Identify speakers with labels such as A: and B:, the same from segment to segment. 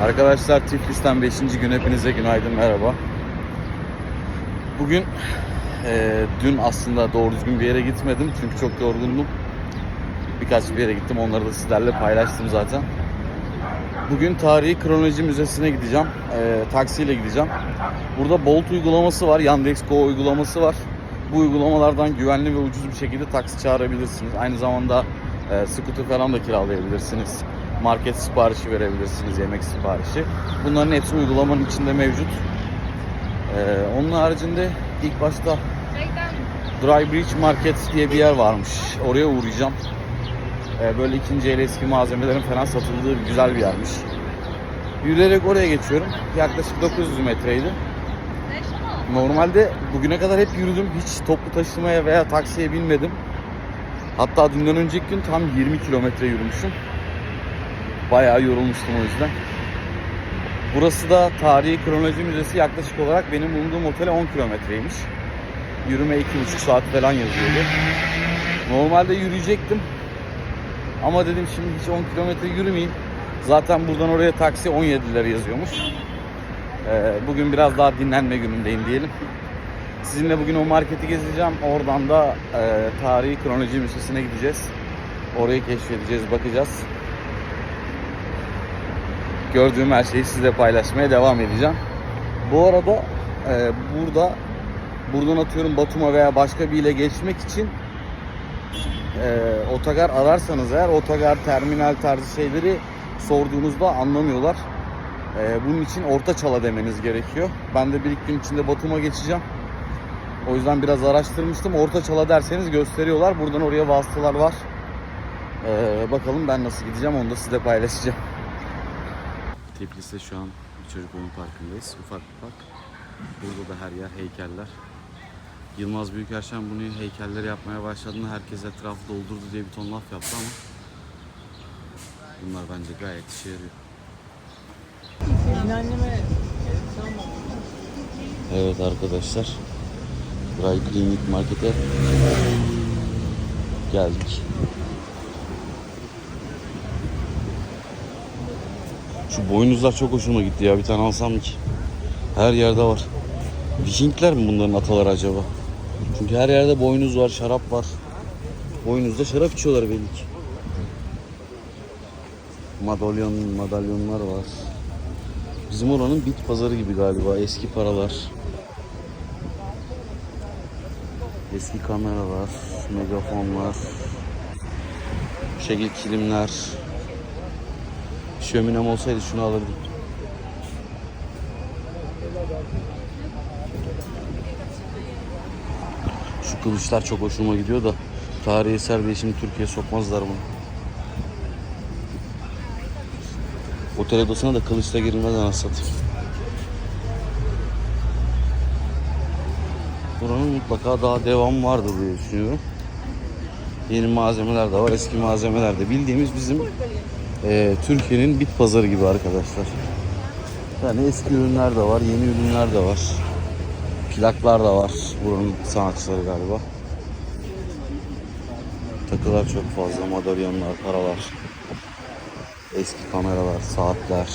A: Arkadaşlar Tiflis'ten 5. gün hepinize günaydın merhaba. Bugün eee, dün aslında doğru düzgün bir yere gitmedim çünkü çok yorgundum. Birkaç bir yere gittim onları da sizlerle paylaştım zaten. Bugün Tarihi Kronoloji Müzesi'ne gideceğim. Eee, taksiyle gideceğim. Burada Bolt uygulaması var, Yandex.Go uygulaması var. Bu uygulamalardan güvenli ve ucuz bir şekilde taksi çağırabilirsiniz. Aynı zamanda e, scooter falan da kiralayabilirsiniz. Market siparişi verebilirsiniz, yemek siparişi. Bunların hepsi uygulamanın içinde mevcut. E, onun haricinde ilk başta Dry Bridge Market diye bir yer varmış. Oraya uğrayacağım. E, böyle ikinci el eski malzemelerin falan satıldığı güzel bir yermiş. Yürüyerek oraya geçiyorum. Yaklaşık 900 metreydi. Normalde bugüne kadar hep yürüdüm. Hiç toplu taşımaya veya taksiye binmedim. Hatta dünden önceki gün tam 20 kilometre yürümüşüm. Bayağı yorulmuştum o yüzden. Burası da Tarihi Kronoloji Müzesi yaklaşık olarak benim bulunduğum otele 10 kilometreymiş. Yürüme 2,5 saat falan yazıyordu. Normalde yürüyecektim. Ama dedim şimdi hiç 10 kilometre yürümeyeyim. Zaten buradan oraya taksi 17 lira yazıyormuş. Ee, Bugün biraz daha dinlenme günündeyim diyelim. Sizinle bugün o marketi gezeceğim. Oradan da e, Tarihi Kronoloji Müzesi'ne gideceğiz. Orayı keşfedeceğiz, bakacağız. Gördüğüm her şeyi sizle paylaşmaya devam edeceğim. Bu arada e, burada buradan atıyorum Batum'a veya başka bir ile geçmek için e, otogar ararsanız eğer otogar, terminal tarzı şeyleri sorduğunuzda anlamıyorlar. Ee, bunun için orta çala demeniz gerekiyor. Ben de bir iki gün içinde Batum'a geçeceğim. O yüzden biraz araştırmıştım. Orta çala derseniz gösteriyorlar. Buradan oraya vasıtalar var. Ee, bakalım ben nasıl gideceğim onu da size paylaşacağım. Tiflis'te şu an bir çocuk oyun parkındayız. Ufak bir park. Burada da her yer heykeller. Yılmaz Büyükerşen bunu heykelleri yapmaya başladığında herkes etrafı doldurdu diye bir ton laf yaptı ama bunlar bence gayet işe yarıyor. Evet arkadaşlar. Dry Klinik Market'e geldik. Şu boynuzlar çok hoşuma gitti ya. Bir tane alsam ki. Her yerde var. Vikingler mi bunların ataları acaba? Çünkü her yerde boynuz var, şarap var. Boynuzda şarap içiyorlar belli ki. Madalyon, madalyonlar var. Bizim oranın bit pazarı gibi galiba. Eski paralar. Eski kameralar, megafonlar, şekil kilimler. Şöminem olsaydı şunu alırdım. Şu kılıçlar çok hoşuma gidiyor da tarihi eser diye şimdi Türkiye'ye sokmazlar bunu. Otel odasına da kılıçla girilmez satayım. Buranın mutlaka daha devam vardır diye düşünüyorum. Yeni malzemeler de var, eski malzemeler de. Bildiğimiz bizim eee, Türkiye'nin bit pazarı gibi arkadaşlar. Yani eski ürünler de var, yeni ürünler de var. Plaklar da var. Buranın sanatçıları galiba. Takılar çok fazla, madalyonlar, paralar. Eski kameralar, saatler.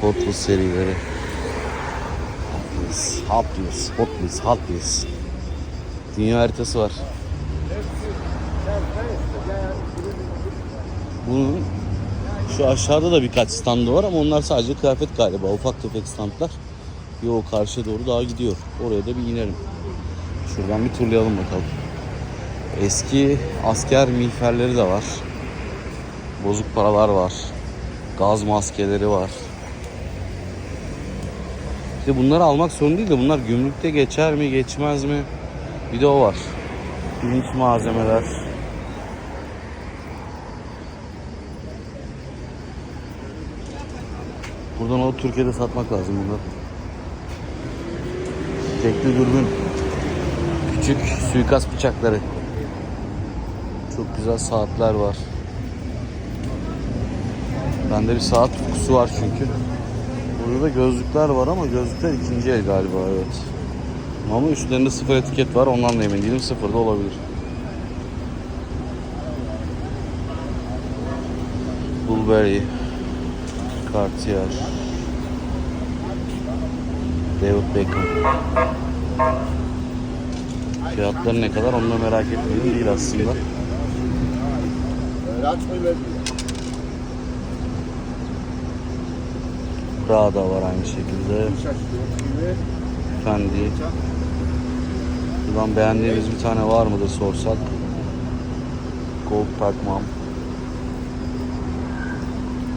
A: Hot Wheels serileri. Hot Wheels, Hot Wheels, Hot Wheels. Dünya haritası var. Bunun şu aşağıda da birkaç standı var ama onlar sadece kıyafet galiba. Ufak tefek standlar. Yo karşıya doğru daha gidiyor. Oraya da bir inerim. Şuradan bir turlayalım bakalım. Eski asker miğferleri de var. Bozuk paralar var. Gaz maskeleri var. İşte bunları almak sorun değil de bunlar gümrükte geçer mi geçmez mi? Bir de o var. Pirinç malzemeler. Buradan o Türkiye'de satmak lazım bunları. Tekli dürbün. Küçük suikast bıçakları. Çok güzel saatler var. Bende bir saat tutkusu var çünkü. Burada da gözlükler var ama gözlükler ikinci el galiba evet. Ama üstlerinde sıfır etiket var ondan da emin değilim sıfır da olabilir. Bulberry. Cartier. David Beckham. Fiyatları ne kadar onu merak etmedim değil aslında. Prada var aynı şekilde. Fendi. Buradan beğendiğimiz bir tane var mıdır sorsak. Gold takmam.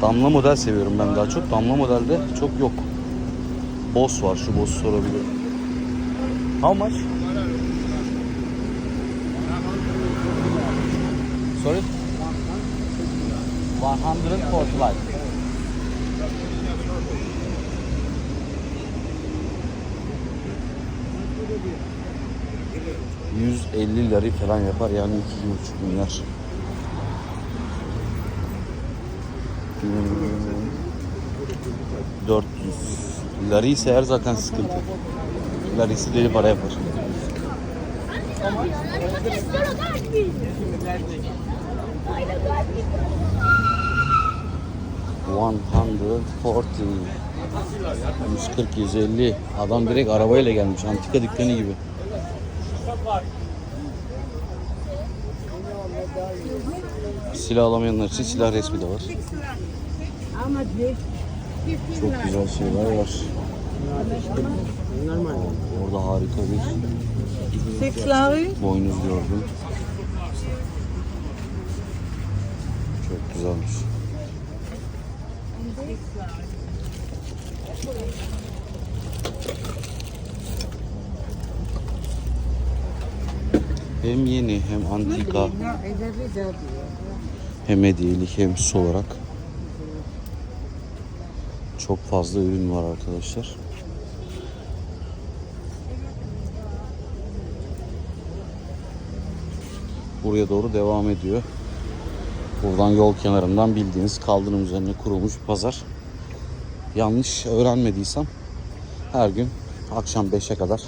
A: Damla model seviyorum ben daha çok. Damla modelde çok yok. Boss var. Şu boss'u sorabilirim. How much? Sorry? 145. ...150 lira falan yapar yani 2,5 milyar. Hmm, 400 Lari ise eğer zaten sıkıntı. Larisi deli para yapar. One hundred forty. 140 150. Adam direkt arabayla gelmiş. Antika dükkanı gibi. Silah alamayanlar için silah resmi de var. Çok güzel şeyler var. Orada harika bir boynuz gördüm. Çok güzelmiş. Hem yeni hem antika hem hediyelik hem süs olarak çok fazla ürün var arkadaşlar. Buraya doğru devam ediyor. Buradan yol kenarından bildiğiniz kaldırım üzerine kurulmuş bir pazar. Yanlış öğrenmediysem her gün akşam 5'e kadar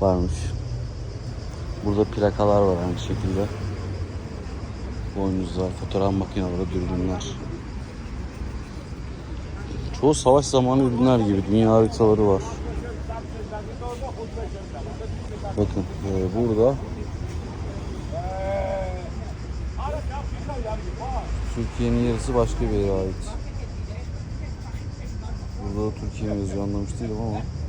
A: varmış. Burada plakalar var aynı şekilde. Boynuzlar, fotoğraf makineleri, dürbünler. Çoğu savaş zamanı ürünler gibi dünya haritaları var. Bakın e, burada Türkiye'nin yarısı başka bir yere ait. Burada da Türkiye yazıyor anlamış değilim ama.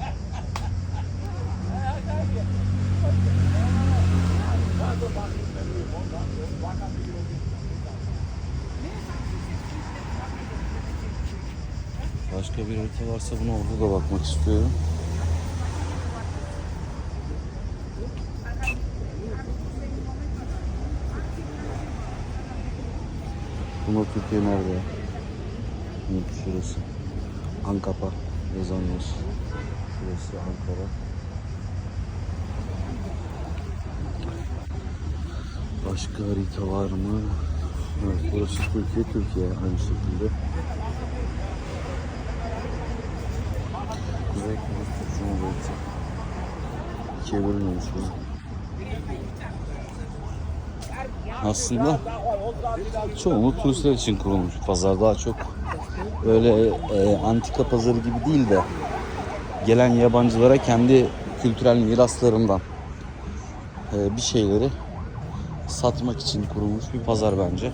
A: Başka bir harita varsa buna orada da bakmak istiyorum. Buna Türkiye nerede? Yok şurası. Ankapa yazan yer. Şurası Ankara. Başka harita var mı? Evet, burası Türkiye, Türkiye aynı şekilde. Kuzey Kıbrıs Türk Cumhuriyeti. İkiye bölünmemiş bu. Aslında çoğunluğu turistler için kurulmuş pazar. Daha çok böyle e, antika pazarı gibi değil de gelen yabancılara kendi kültürel miraslarından e, bir şeyleri satmak için kurulmuş bir pazar bence.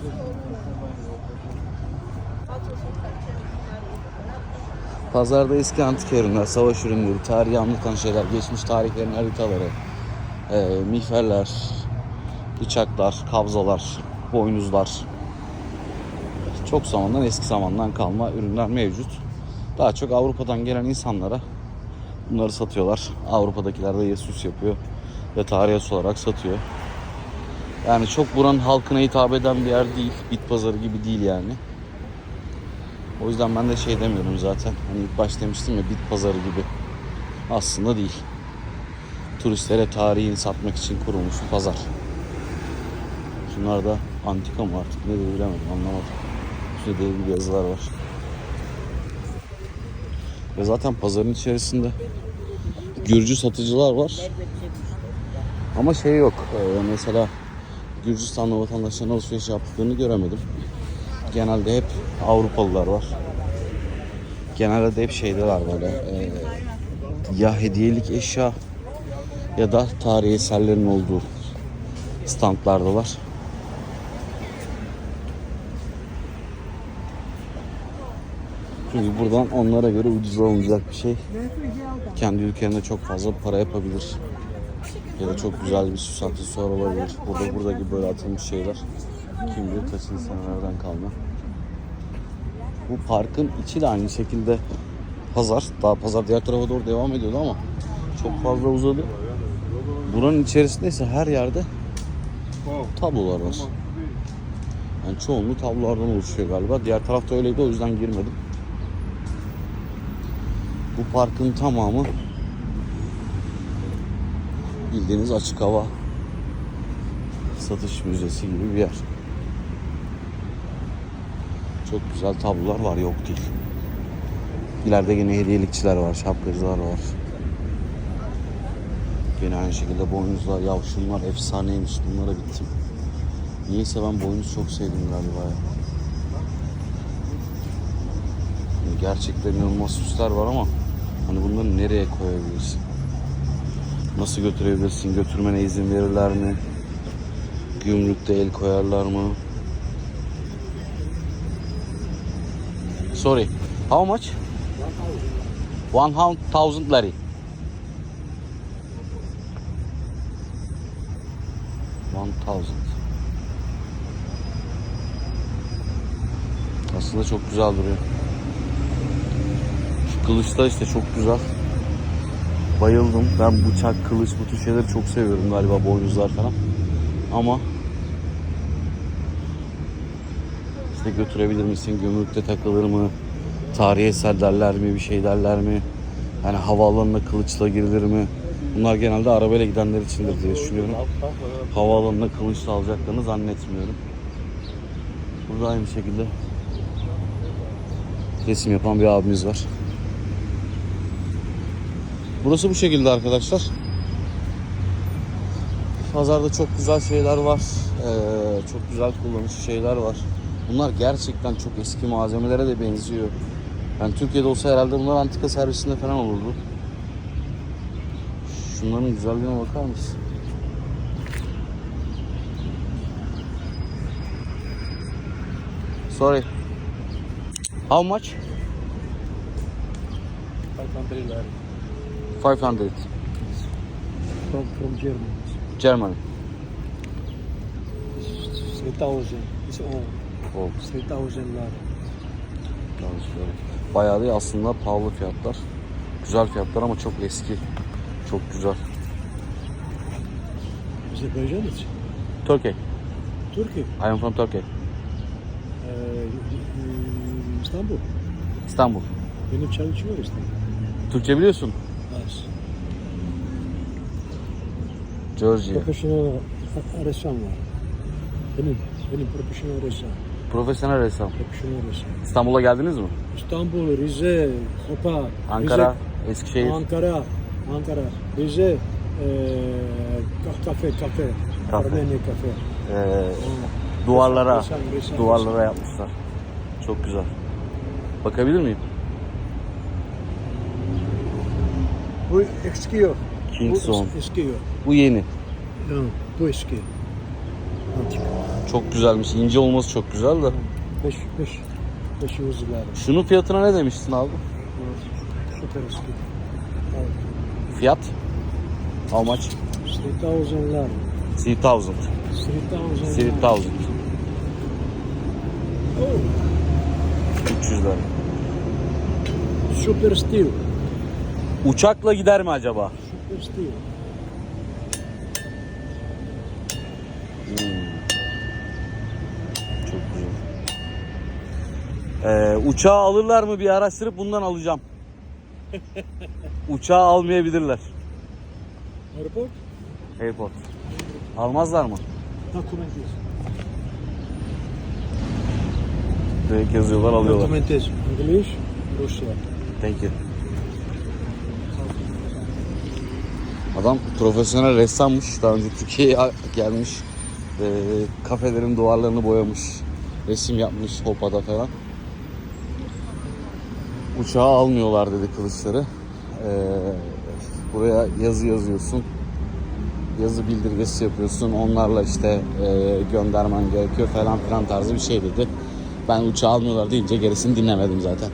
A: Pazarda eski antika ürünler, savaş ürünleri, tarihi anlatan şeyler, geçmiş tarihlerin haritaları, e, miğferler, bıçaklar, kabzalar, boynuzlar. Çok zamandan eski zamandan kalma ürünler mevcut. Daha çok Avrupa'dan gelen insanlara bunları satıyorlar. Avrupa'dakiler de ya süs yapıyor ve tarihi olarak satıyor. Yani çok buranın halkına hitap eden bir yer değil. Bit pazarı gibi değil yani. O yüzden ben de şey demiyorum zaten. Hani ilk başta demiştim ya bit pazarı gibi. Aslında değil. Turistlere tarihini satmak için kurulmuş bir pazar. Şunlar da antika mı artık ne de bilemedim anlamadım. Şurada dev gibi yazılar var. Ve zaten pazarın içerisinde Gürcü satıcılar var. Ama şey yok. Ee, mesela Gürcistanlı vatandaşların alışveriş yaptıklarını göremedim. Genelde hep Avrupalılar var. Genelde de hep şeydeler böyle. e, ya hediyelik eşya ya da tarihi eserlerin olduğu standlardalar. Çünkü buradan onlara göre ucuz alınacak bir şey. Kendi ülkelerinde çok fazla para yapabilir. Ya da çok güzel bir süs aksesuar olabilir. Burada buradaki böyle atılmış şeyler. Kim bilir kaçıncı senelerden kalma. Bu parkın içi de aynı şekilde pazar. Daha pazar diğer tarafa doğru devam ediyordu ama çok fazla uzadı. Buranın içerisinde ise her yerde tablolar var. Yani çoğunluğu tablolardan oluşuyor galiba. Diğer tarafta öyleydi o yüzden girmedim. Bu parkın tamamı bildiğiniz açık hava satış müzesi gibi bir yer. Çok güzel tablolar var yok değil. İleride yine hediyelikçiler var, şapkacılar var. Yine aynı şekilde boynuzlar, ya şunlar efsaneymiş bunlara gittim. Niyeyse ben boynuz çok sevdim galiba ya. Yani Gerçekten inanılmaz süsler var ama hani bunları nereye koyabilirsin? Nasıl götürebilirsin? Götürmene izin verirler mi? Gümrükte el koyarlar mı? Sorry. How much? 1000 lari. 1000. Aslında çok güzel duruyor. Şu kılıçlar işte çok güzel. Bayıldım. Ben bıçak, kılıç bu tür şeyleri çok seviyorum galiba boynuzlar falan. Ama işte götürebilir misin? Gümrükte takılır mı? Tarihi eser derler mi? Bir şey derler mi? Yani havaalanına kılıçla girilir mi? Bunlar genelde arabayla gidenler içindir diye düşünüyorum. Havaalanına kılıçla alacaklarını zannetmiyorum. Burada aynı şekilde resim yapan bir abimiz var. Burası bu şekilde arkadaşlar. Pazarda çok güzel şeyler var. Ee, çok güzel kullanışlı şeyler var. Bunlar gerçekten çok eski malzemelere de benziyor. Yani Türkiye'de olsa herhalde bunlar antika servisinde falan olurdu. Şunların güzelliğine bakar mısın? Sorry. How much?
B: 500 lari
A: 500.
B: from from Germany.
A: Germany.
B: It's 3000. It's all 3000 lari.
A: yanlış böyle. Bayağı da aslında pahalı fiyatlar. Güzel fiyatlar ama çok eski. Çok güzel.
B: Azerbaycan için.
A: Turkey.
B: Türkiye.
A: I am from Turkey.
B: Ee, İstanbul.
A: İstanbul.
B: Benim çalışıyor İstanbul.
A: Türkçe biliyorsun.
B: Az.
A: Georgia.
B: Profesyonel ressam var. Benim, benim profesyonel ressam.
A: Profesyonel ressam.
B: Profesyonel ressam.
A: İstanbul'a geldiniz mi?
B: İstanbul, Rize, Hopa,
A: Ankara,
B: Rize,
A: Eskişehir.
B: Ankara, Ankara, Rize, eee kafe, kafe,
A: Kafe.
B: Armeni kafe.
A: Ee, duvarlara,
B: Ressam, ressam,
A: duvarlara yapmışlar. Çok güzel. Bakabilir miyim?
B: Bu eski yok. Bu eski yok.
A: Bu yeni.
B: Ya, bu eski.
A: Çok güzelmiş. İnce olması çok güzel de.
B: Beş, beş, beş yüzyıllar.
A: Şunun fiyatına ne demiştin abi?
B: Süper eski.
A: Fiyat? How much?
B: 3000 lira.
A: 3000.
B: 3000
A: 3000.
B: Oh,
A: 300 lira.
B: super steel.
A: Uçakla gider mi acaba?
B: Super steel.
A: Ee, uçağı alırlar mı bir araştırıp bundan alacağım. Uçağı almayabilirler.
B: Airport?
A: Airport. Almazlar mı?
B: Documentes.
A: Direkt yazıyorlar alıyorlar.
B: Documentes. English, Rusya.
A: Thank you. Adam profesyonel ressammış. Daha önce Türkiye'ye gelmiş. Ee, kafelerin duvarlarını boyamış. Resim yapmış Hopa'da falan. Uçağa almıyorlar dedi kılıçları. Ee, buraya yazı yazıyorsun. Yazı bildirgesi yapıyorsun. Onlarla işte e, göndermen gerekiyor falan filan tarzı bir şey dedi. Ben uçağı almıyorlar deyince gerisini dinlemedim zaten.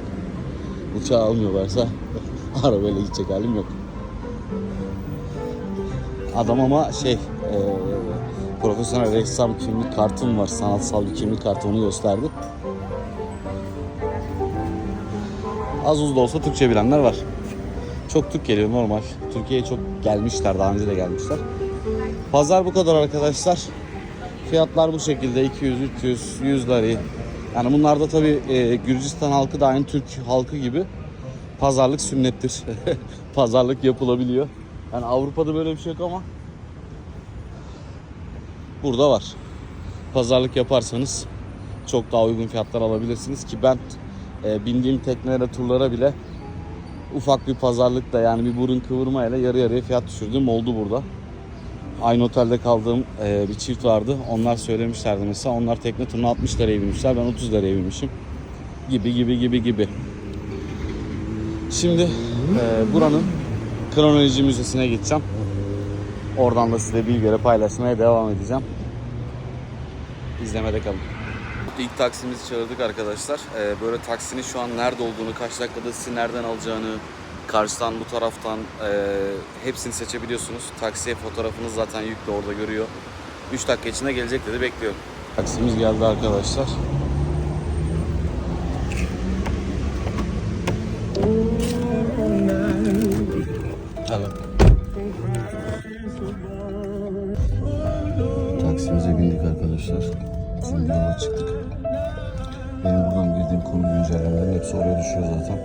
A: Uçağı almıyorlarsa arabayla gidecek halim yok. Adam ama şey e, profesyonel ressam kimlik kartım var. Sanatsal bir kimlik kartı onu gösterdi. Az uz da olsa Türkçe bilenler var. Çok Türk geliyor normal. Türkiye'ye çok gelmişler. Daha önce de gelmişler. Pazar bu kadar arkadaşlar. Fiyatlar bu şekilde 200, 300, 100 lari. Yani bunlar da tabii e, Gürcistan halkı da aynı Türk halkı gibi pazarlık sünnettir. pazarlık yapılabiliyor. Yani Avrupa'da böyle bir şey yok ama burada var. Pazarlık yaparsanız çok daha uygun fiyatlar alabilirsiniz ki ben e, bindiğim teknelere, turlara bile ufak bir pazarlıkla yani bir burun kıvırmayla yarı yarıya fiyat düşürdüğüm oldu burada. Aynı otelde kaldığım e, bir çift vardı. Onlar söylemişlerdi mesela. Onlar tekne turuna 60 liraya binmişler. Ben 30 liraya binmişim. Gibi gibi gibi gibi. Şimdi e, buranın kronoloji müzesine gideceğim. Oradan da size bilgileri paylaşmaya devam edeceğim. İzlemede kalın. İlk taksimizi çağırdık arkadaşlar. Ee, böyle taksinin şu an nerede olduğunu, kaç dakikada sizi nereden alacağını, karşıdan bu taraftan e, hepsini seçebiliyorsunuz. Taksiye fotoğrafınız zaten yüklü orada görüyor. 3 dakika içinde gelecek dedi bekliyorum. Taksimiz geldi arkadaşlar. Hello. Taksimize bindik arkadaşlar. Şimdi yola çıktık. Konu güncellemelerin hepsi oraya düşüyor zaten.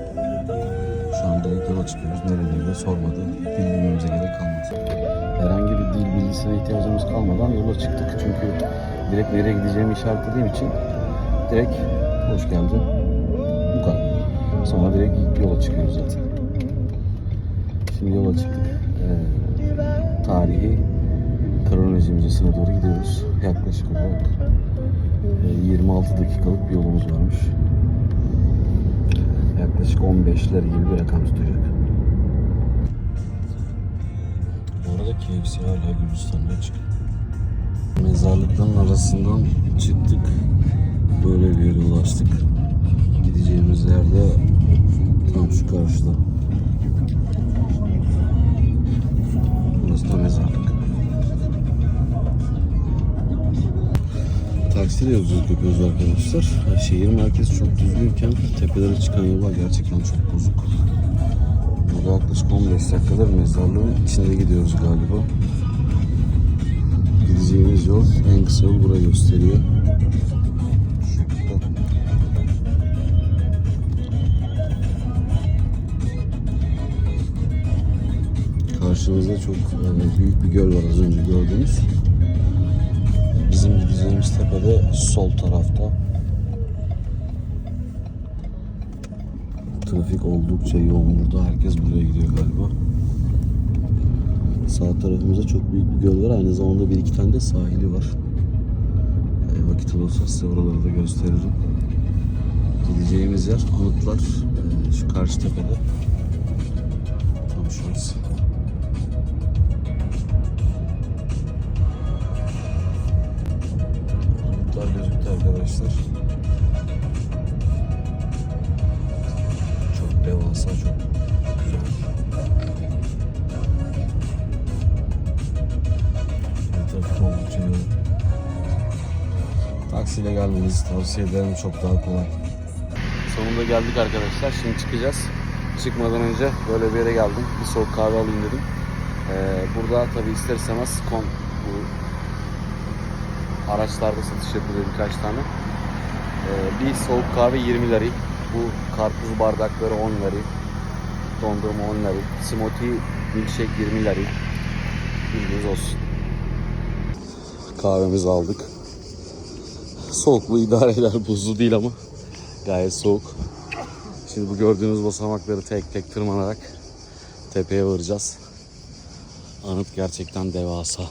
A: Şu anda yola çıkıyoruz. Nereliği de sormadı. Bilmemize gerek kalmadı. Herhangi bir dil bilgisine ihtiyacımız kalmadan yola çıktık. Çünkü direkt nereye gideceğimi işaretlediğim için direkt hoş geldin. Bu kadar. Sonra direkt ilk yola çıkıyoruz zaten. Şimdi yola çıktık. Ee, tarihi Kronoloji Müzesi'ne doğru gidiyoruz. Yaklaşık olarak e, 26 dakikalık bir yolumuz varmış. Yaklaşık 15'ler gibi bir rakam tutacak. Bu arada KFC hala Gürcistan'da açık. Mezarlıkların arasından çıktık. Böyle bir yere ulaştık. Gideceğimiz yerde tam şu karşıda. Burası da mezarlık. Taksiyle yolculuk yapıyoruz arkadaşlar. Şehir merkezi çok düzgünken tepelere çıkan yollar gerçekten çok bozuk. Burada yaklaşık 15 dakikadır mezarlığın içinde gidiyoruz galiba. Gideceğimiz yol en kısa yol burayı gösteriyor. Karşımızda çok e, büyük bir göl var az önce gördüğünüz. Gideceğimiz tepede sol tarafta. Trafik oldukça yoğun burada. Herkes buraya gidiyor galiba. Sağ tarafımızda çok büyük bir göl var. Aynı zamanda bir iki tane de sahili var. E, vakit olursa size oraları da gösteririm. Gideceğimiz yer anıtlar. E, şu karşı tepede. Devasa, çok. Taksiyle gelmenizi tavsiye ederim. Çok daha kolay. Sonunda geldik arkadaşlar. Şimdi çıkacağız. Çıkmadan önce böyle bir yere geldim. Bir soğuk kahve alayım dedim. Ee, burada tabi ister istemez kon, bu araçlarda satış yapılıyor birkaç tane. Ee, bir soğuk kahve 20 lari. Bu karpuz bardakları 10 lari. Dondurma 10 lari. Smoothie milkshake 20 lari. Bilginiz olsun. Kahvemizi aldık. Soğukluğu idare eder. Buzlu değil ama gayet soğuk. Şimdi bu gördüğünüz basamakları tek tek tırmanarak tepeye varacağız. Anıt gerçekten devasa.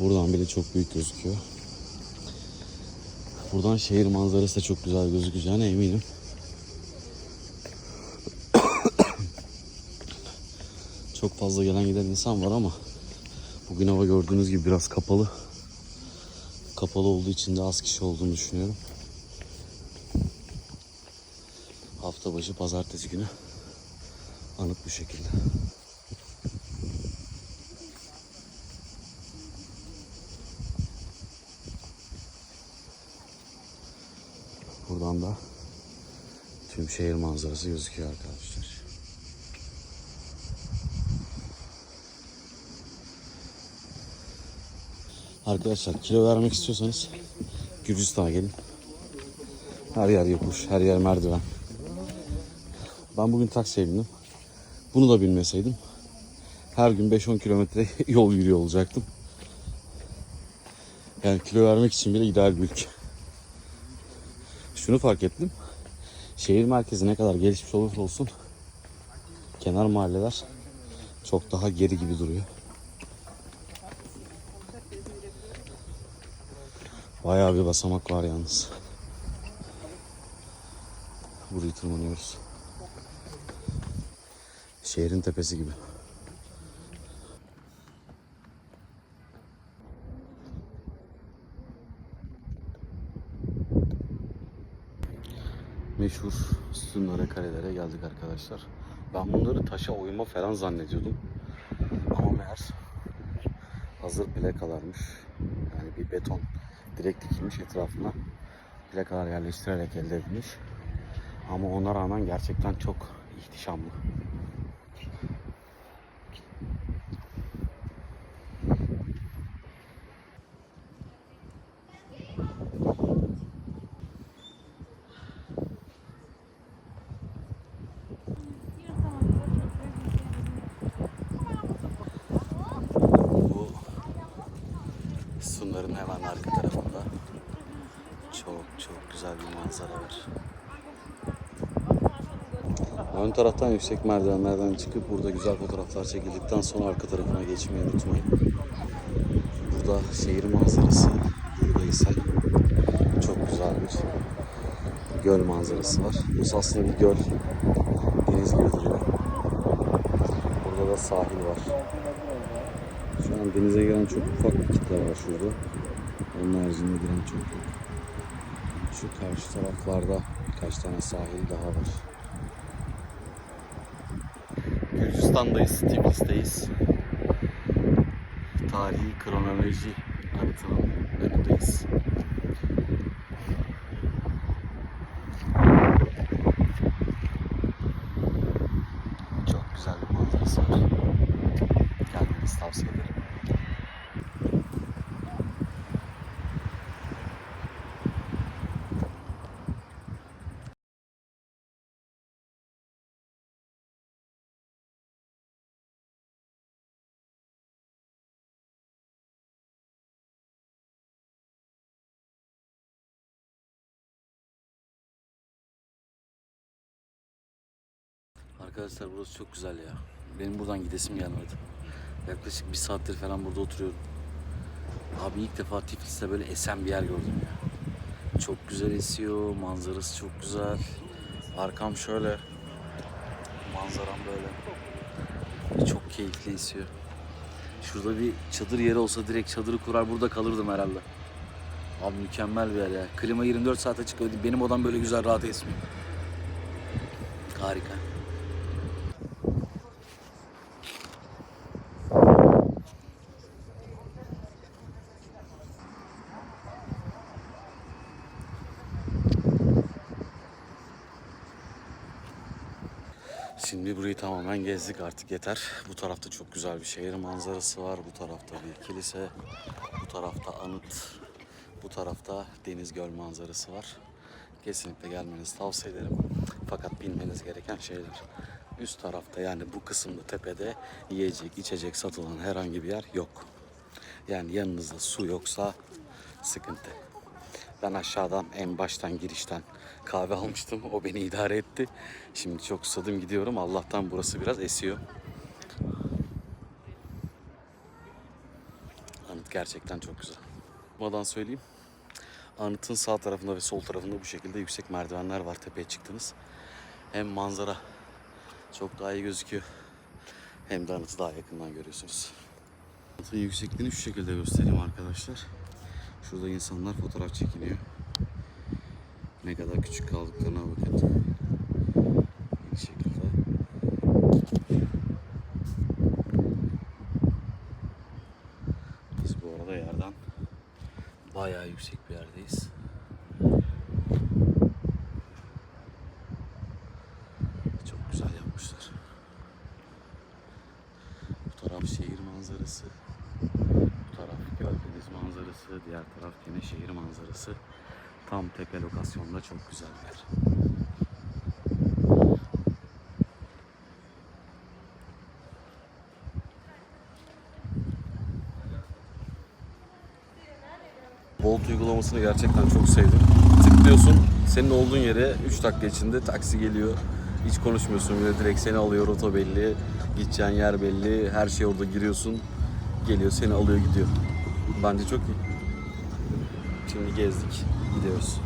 A: Buradan bile çok büyük gözüküyor. Buradan şehir manzarası da çok güzel gözükeceğine eminim. çok fazla gelen giden insan var ama bugün hava gördüğünüz gibi biraz kapalı. Kapalı olduğu için de az kişi olduğunu düşünüyorum. Hafta başı pazartesi günü anıt bu şekilde. Şehir manzarası gözüküyor arkadaşlar. Arkadaşlar kilo vermek istiyorsanız Gürcistan'a gelin. Her yer yokuş, her yer merdiven. Ben bugün taksiye bindim. Bunu da bilmeseydim her gün 5-10 kilometre yol yürüyor olacaktım. Yani kilo vermek için bile ideal bir ülke. Şunu fark ettim. Şehir merkezi ne kadar gelişmiş olursa olsun kenar mahalleler çok daha geri gibi duruyor. Bayağı bir basamak var yalnız. Burayı tırmanıyoruz. Şehrin tepesi gibi. Meşhur sütunlara, kalelere geldik arkadaşlar. Ben bunları taşa oyma falan zannediyordum. Ama meğer hazır plakalarmış. Yani bir beton direkt dikilmiş etrafına plakalar yerleştirerek elde edilmiş. Ama ona rağmen gerçekten çok ihtişamlı. Bu Sunların hemen arka tarafında çok çok güzel bir manzara var. Ön taraftan yüksek merdivenlerden çıkıp burada güzel fotoğraflar çekildikten sonra arka tarafına geçmeyi unutmayın. Burada şehir manzarası, burada ise çok güzel bir göl manzarası var. Bu aslında bir göl, deniz gibi duruyor. Burada da sahil var. Şu an denize giren çok ufak bir kitle var şurada. Onun haricinde giren çok yok. Şu karşı taraflarda birkaç tane sahil daha var. Gürcistan'dayız, Tiflis'teyiz. Tarihi kronoloji anıtının önündeyiz. Çok güzel bir manzarası var. Gelmenizi tavsiye ederim. Arkadaşlar burası çok güzel ya. Benim buradan gidesim gelmedi. Yaklaşık bir saattir falan burada oturuyorum. Abi ilk defa Tiflis'te böyle esen bir yer gördüm ya. Çok güzel esiyor, manzarası çok güzel. Arkam şöyle. Manzaram böyle. Çok keyifli esiyor. Şurada bir çadır yeri olsa direkt çadırı kurar burada kalırdım herhalde. Abi mükemmel bir yer ya. Klima 24 saat açık. Benim odam böyle güzel rahat esmiyor. Harika. Şimdi burayı tamamen gezdik artık yeter. Bu tarafta çok güzel bir şehir manzarası var. Bu tarafta bir kilise. Bu tarafta anıt. Bu tarafta deniz göl manzarası var. Kesinlikle gelmenizi tavsiye ederim. Fakat bilmeniz gereken şeyler. Üst tarafta yani bu kısımda tepede yiyecek, içecek satılan herhangi bir yer yok. Yani yanınızda su yoksa sıkıntı. Ben aşağıdan en baştan girişten kahve almıştım. O beni idare etti. Şimdi çok susadım gidiyorum. Allah'tan burası biraz esiyor. Anıt gerçekten çok güzel. Madan söyleyeyim. Anıtın sağ tarafında ve sol tarafında bu şekilde yüksek merdivenler var. Tepeye çıktınız. Hem manzara çok daha iyi gözüküyor. hem de anıtı daha yakından görüyorsunuz. Anıtın yüksekliğini şu şekilde göstereyim arkadaşlar. Şurada insanlar fotoğraf çekiniyor. Ne kadar küçük kaldıklarına bakın. Bir şekilde. Biz bu arada yerden bayağı yüksek bir yerdeyiz. Çok güzel yapmışlar. Bu taraf şehir manzarası. Bu taraf Gölpeniz manzarası. Diğer taraf yine şehir manzarası. Tam tepe lokasyonda çok güzel bir yer. Bolt uygulamasını gerçekten çok sevdim. Tıklıyorsun, senin olduğun yere 3 dakika içinde taksi geliyor. Hiç konuşmuyorsun bile direkt seni alıyor rota belli, gideceğin yer belli, her şey orada giriyorsun. Geliyor seni alıyor gidiyor. Bence çok iyi. Şimdi gezdik, gidiyoruz.